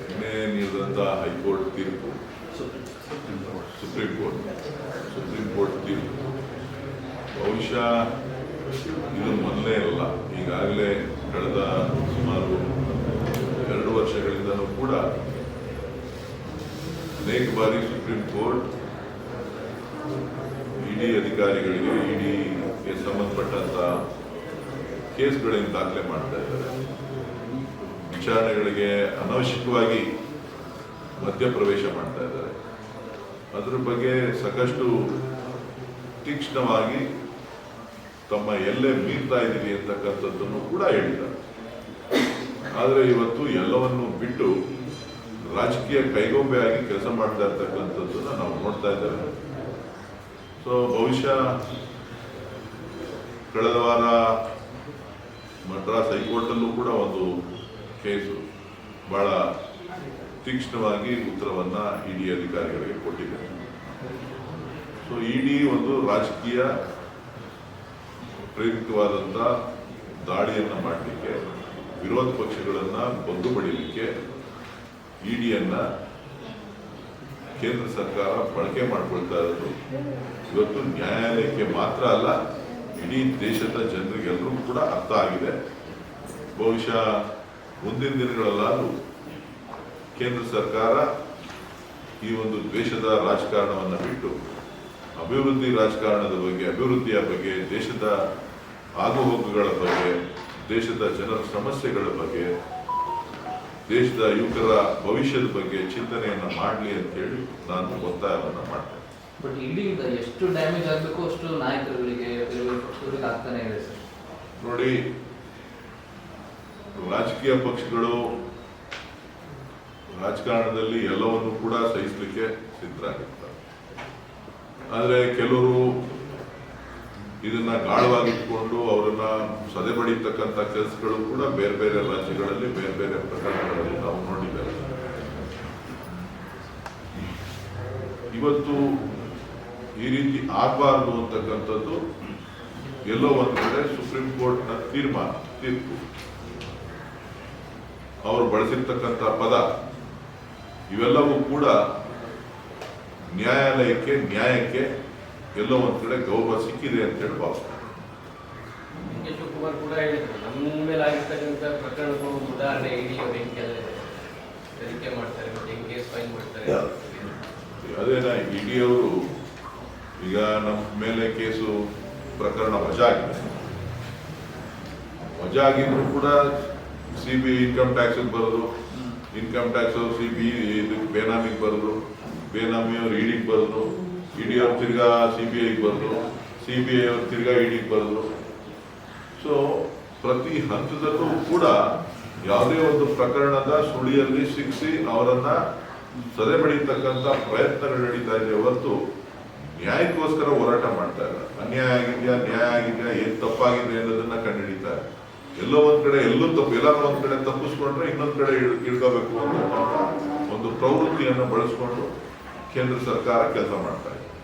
ನಿನ್ನೆ ನೀಡಿದಂಥ ಹೈಕೋರ್ಟ್ ತೀರ್ಪು. Supreme court. ಸುಪ್ರೀಂ ಕೋರ್ಟ್ ತೀರ್ಪು. ಬಹುಶಃ ಇದು ಮೊದಲೇ ಅಲ್ಲ. ಈಗಾಗಲೇ ಕಳೆದ ಸುಮಾರು ಎರಡು ವರ್ಷಗಳಿಂದಲೂ ಕೂಡ ಅನೇಕ ಬಾರಿ ಸುಪ್ರೀಂ ಕೋರ್ಟ್ ಇಡಿ ಅಧಿಕಾರಿಗಳಿಗೆ, ಇಡಿಗೆ ಸಂಬಂಧಪಟ್ಟಂತ ಕೇಸ್ಗಳನ್ನು ದಾಖಲೆ ಮಾಡ್ತಾ ಇದ್ದಾರೆ. ವಿಚಾರಣೆಗಳಿಗೆ ಅನವಶ್ಯಕವಾಗಿ ಮಧ್ಯಪ್ರವೇಶ ಮಾಡ್ತಾ ಇದ್ದಾರೆ. ಅದ್ರ ಬಗ್ಗೆ ಸಾಕಷ್ಟು ತೀಕ್ಷ್ಣವಾಗಿ ತಮ್ಮ ಎಲ್ಲೇ ಮೀರ್ತಾ ಇದ್ದೀವಿ ಅಂತಕ್ಕಂಥದ್ದನ್ನು ಕೂಡ ಹೇಳಿದ್ದಾರೆ. ಆದರೆ ಇವತ್ತು ಎಲ್ಲವನ್ನು ಬಿಟ್ಟು ರಾಜಕೀಯ ಕೈಗೊಂಬೆಯಾಗಿ ಕೆಲಸ ಮಾಡ್ತಾ ಇರ್ತಕ್ಕಂಥದ್ದನ್ನು ನಾವು ನೋಡ್ತಾ ಇದ್ದೇವೆ. ಸೊ ಬಹುಶಃ ಕಳೆದ ವಾರ ಮದ್ರಾಸ್ ಹೈಕೋರ್ಟಲ್ಲೂ ಕೂಡ ಒಂದು ಕೇಸು ಬಹಳ ತೀಕ್ಷ್ಣವಾಗಿ ಉತ್ತರವನ್ನು ಇಡಿ ಅಧಿಕಾರಿಗಳಿಗೆ ಕೊಟ್ಟಿದೆ ಸೊ ಇಡಿ ಒಂದು ರಾಜಕೀಯ ಪ್ರೇರಿತವಾದಂಥ ದಾಳಿಯನ್ನು ಮಾಡಲಿಕ್ಕೆ, ವಿರೋಧ ಪಕ್ಷಗಳನ್ನು ಬಗ್ಗು ಪಡೀಲಿಕ್ಕೆ ಇಡಿಯನ್ನ ಕೇಂದ್ರ ಸರ್ಕಾರ ಬಳಕೆ ಮಾಡಿಕೊಳ್ತಾ ಇರೋದು. ಇವತ್ತು ನ್ಯಾಯಾಲಯಕ್ಕೆ ಮಾತ್ರ ಅಲ್ಲ, ಇಡೀ ದೇಶದ ಜನರಿಗೆಲ್ಲರೂ ಕೂಡ ಅರ್ಥ ಆಗಿದೆ. ಬಹುಶಃ ಮುಂದಿನ ದಿನಗಳಲ್ಲಾದರೂ ಕೇಂದ್ರ ಸರ್ಕಾರ ಈ ಒಂದು ದ್ವೇಷದ ರಾಜಕಾರಣವನ್ನು ಬಿಟ್ಟು ಅಭಿವೃದ್ಧಿ ರಾಜಕಾರಣದ ಬಗ್ಗೆ ಅಭಿವೃದ್ಧಿಯ ಬಗ್ಗೆ ದೇಶದ ಆಗುಹೋಗುಗಳ ಬಗ್ಗೆ ದೇಶದ ಜನರ ಸಮಸ್ಯೆಗಳ ಬಗ್ಗೆ ದೇಶದ ಯುವಕರ ಭವಿಷ್ಯದ ಬಗ್ಗೆ ಚಿಂತನೆಯನ್ನು ಮಾಡಲಿ ಅಂತ ಹೇಳಿ ನಾನು ಒತ್ತಾಯವನ್ನು ಮಾಡ್ತೇನೆ. ಬಟ್ ಇಲ್ಲಿಂದ ಎಷ್ಟು ಡ್ಯಾಮೇಜ್ ಆಗಬೇಕು ಅಷ್ಟು ನಾಯಕರುಗಳಿಗೆ ಆಗ್ತಾನೆ ಇದೆ ಸರ್. ನೋಡಿ ರಾಜಕೀಯ ಪಕ್ಷಗಳು ರಾಜಕಾರಣದಲ್ಲಿ ಎಲ್ಲವನ್ನು ಕೂಡ ಸಹಿಸಲಿಕ್ಕೆ ಸಿದ್ಧರಾಗಿರ್ತಾರೆ. ಆದರೆ ಕೆಲವರು ಇದನ್ನ ಗಾಢವಾಗಿಟ್ಕೊಂಡು ಅವರನ್ನ ಸದೆ ಬಡಿತಕ್ಕಂಥ ಕೆಲಸಗಳು ಕೂಡ ಬೇರೆ ಬೇರೆ ರಾಜ್ಯಗಳಲ್ಲಿ, ಬೇರೆ ಬೇರೆ ಪ್ರಕರಣಗಳಲ್ಲಿ ನಾವು ನೋಡಿದ್ದೇವೆ. ಇವತ್ತು ಈ ರೀತಿ ಆಗಬಾರ್ದು ಅಂತಕ್ಕಂಥದ್ದು ಎಲ್ಲೋ ಒಂದು ಕಡೆ ಸುಪ್ರೀಂ ಕೋರ್ಟ್ನ ತೀರ್ಮಾನ, ತೀರ್ಪು. ಅವರು ಬಳಸಿರ್ತಕ್ಕಂಥ ಪದ ಇವೆಲ್ಲವೂ ಕೂಡ ನ್ಯಾಯಾಲಯಕ್ಕೆ ನ್ಯಾಯಕ್ಕೆ ಎಲ್ಲೋ ಒಂದು ಕಡೆ ಗೌರವ ಸಿಕ್ಕಿದೆ ಅಂತ ಹೇಳಿ ಭಾವಿಸ್ತಾರೆ ಡಿ ಕೆ ಶಿವಕುಮಾರ್ ಕೂಡ ಹೇಳಿದ್ರು ನಮ್ಮ ಮೇಲೆ ಆಗಿರ್ತಕ್ಕಂಥ ಪ್ರಕರಣಗಳು ಉದಾಹರಣೆ ಇಡೀ ಅವ್ರು ಕೆಲ- ತನಿಖೆ ಮಾಡ್ತಾರೆ ಮತ್ತೆ ಹೆಂಗೆ ಕೇಸ್ ಫೈಲ್ ಮಾಡ್ತಾರೆ. ಅದೇನ ಇಡಿಯವರು ಈಗ ನಮ್ಮ ಮೇಲೆ ಕೇಸು ಪ್ರಕರಣ ವಜಾ ಆಗಿದೆ ವಜಾ ಆಗಿದ್ರು ಕೂಡ ಸಿ ಬಿ ಇನ್ಕಮ್ ಟ್ಯಾಕ್ಸ್ ಬರೋದು ಇನ್ಕಮ್ ಟ್ಯಾಕ್ಸ್ ಸಿ ಬಿ ಇದಕ್ಕೆ ಬೇನಾಮಿಗೆ ಬರೋದು ಬೇನಾಮಿಯವ್ರು ಇಡಿಗೆ ಬರೋದು ಇಡಿಯವ್ರು ತಿರ್ಗಾ ಸಿ ಬಿ ಐಗೆ ಬರೋದು ಸಿ ಬಿ ಐ ಅವ್ರು ತಿರ್ಗಾ ಇಡಿಗೆ ಬರೋದು. ಸೊ ಪ್ರತಿ ಹಂತದಲ್ಲೂ ಕೂಡ ಯಾವುದೇ ಒಂದು ಪ್ರಕರಣದ ಸುಳಿಯಲ್ಲಿ ಸಿಕ್ಕಿಸಿ ಅವರನ್ನ ಸದೆ ಬಡಿತಕ್ಕಂಥ ಪ್ರಯತ್ನಗಳು ನಡೀತಾ ಇದೆ. ಹೊರತು ನ್ಯಾಯಕ್ಕೋಸ್ಕರ ಹೋರಾಟ ಮಾಡ್ತಾ ಇಲ್ಲ. ಅನ್ಯಾಯ ಆಗಿದೆಯಾ, ನ್ಯಾಯ ಆಗಿದೆಯಾ, ಏನ್ ತಪ್ಪಾಗಿದೆ ಅನ್ನೋದನ್ನ ಕಂಡುಹಿಡಿತಾರೆ ಎಲ್ಲೋ ಒಂದ್ ಕಡೆ, ಎಲ್ಲೂ ತಪ್ಪು, ಎಲ್ಲ ಒಂದ್ ಕಡೆ ತಪ್ಪಿಸ್ಕೊಂಡ್ರೆ ಇನ್ನೊಂದ್ ಕಡೆ ಇಳ್- ಇಳ್ಕೋಬೇಕು ಅನ್ನೋ ಒಂದು ಪ್ರವೃತ್ತಿಯನ್ನು ಬಳಸ್ಕೊಂಡು ಕೇಂದ್ರ ಸರ್ಕಾರ ಕೆಲಸ ಮಾಡ್ತಾ ಇದೆ.